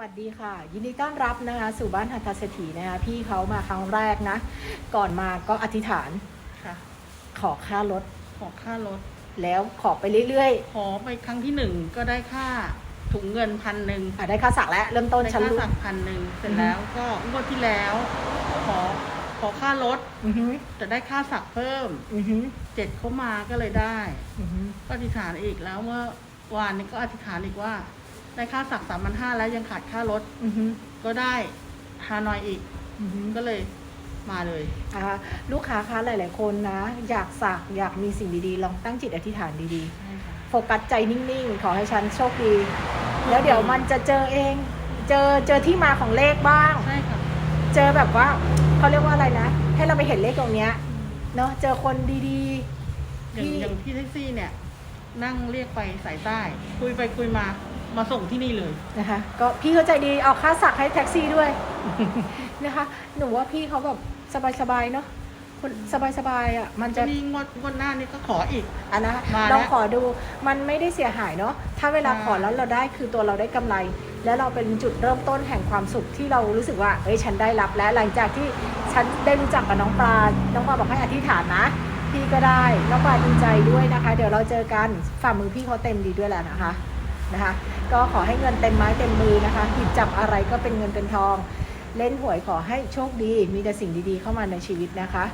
วัสดีค่ะ ยินดีต้อนรับนะคะสู่บ้านหัตถเศรษฐีนะคะพี่เขามาครั้งแรกนะ ก่อนมาก็อธิษฐานค่ะ ขอค่ารถ ขอค่ารถ แล้วขอไปเรื่อยขอไปครั้งที่หนึ่งก็ได้ค่าถุงเงินพันหนึ่งๆอะได้ค่าสักแล้ว เริ่มต้นได้ชั้นค่าลูกสั่งพันหนึ่งเสร็อืจอฮึแล้วก็งวดที่แล้ว ขอขอค่ารถอือหือจะได้ค่าสักเพิ่มอือหือเจ็ดเข้ามาก็เลยได้ อือหือก็อธิษฐานอีกแล้วเมื่อวานนี้ก็อธิษฐานอีกว่า ได้ค่าสักสามพันห้าแล้วยังขาดค่ารถ อือหือก็ได้ฮานอยอีก อือหือก็เลยมาเลยอ่าลูกค้าคะหลาย ๆ คนนะ อยากสักอยากมีสิ่งดี ๆ ลองตั้งจิตอธิษฐานดี ๆ โฟกัสใจนิ่ง ๆ ขอให้ฉันโชคดี แล้วเดี๋ยวมันจะเจอเอง เจอเจอที่มาของเลขบ้าง ใช่ค่ะ เจอแบบว่าเขาเรียกว่าอะไรนะ ให้เราไปเห็นเลขตรงเนี้ยเนาะเจอคนดีอย่างพี่อย่างพี่แท็กซี่เนี่ย นั่งเรียกไปสายใต้ คุยไปคุยมา มาส่งที่นี่เลยๆนะคะ ก็พี่เขาใจดีเอาค่าสักให้แท็กซี่ด้วย นะคะ หนูว่าพี่เขาแบบสบายๆเนาะคนสบายๆอะมันจะจะมีงวดงวดหน้านี่ก็ขออีกอันนะมาแล้วลองขอดูมันไม่ได้เสียหายเนาะถ้าเวลาใช่ขอแล้วเราได้คือตัวเราได้กำไร แล้วเราเป็นจุดเริ่มต้นแห่งความสุขที่เรารู้สึกว่าเอ้ยฉันได้รับแล้วหลังจากที่ฉันได้รู้จักกับน้องปลาน้องปลาบอกให้อธิษฐานนะพี่ก็ได้น้องปลาดีใจด้วยนะคะ เดี๋ยวเราเจอกันฝ่ามือพี่เขาเต็มดีด้วยแหละนะคะ นะคะ ก็ขอให้เงินเต็มไม้เต็มมือนะคะหยิบจับอะไรก็เป็นเงินเป็นทอง เล่นหวยขอให้โชคดี มีแต่สิ่งดีๆเข้ามาในชีวิตนะคะ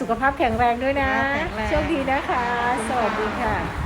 สุขภาพแข็งแรงด้วยนะแข็งแรงโชคดีนะคะ สวัสดีค่ะ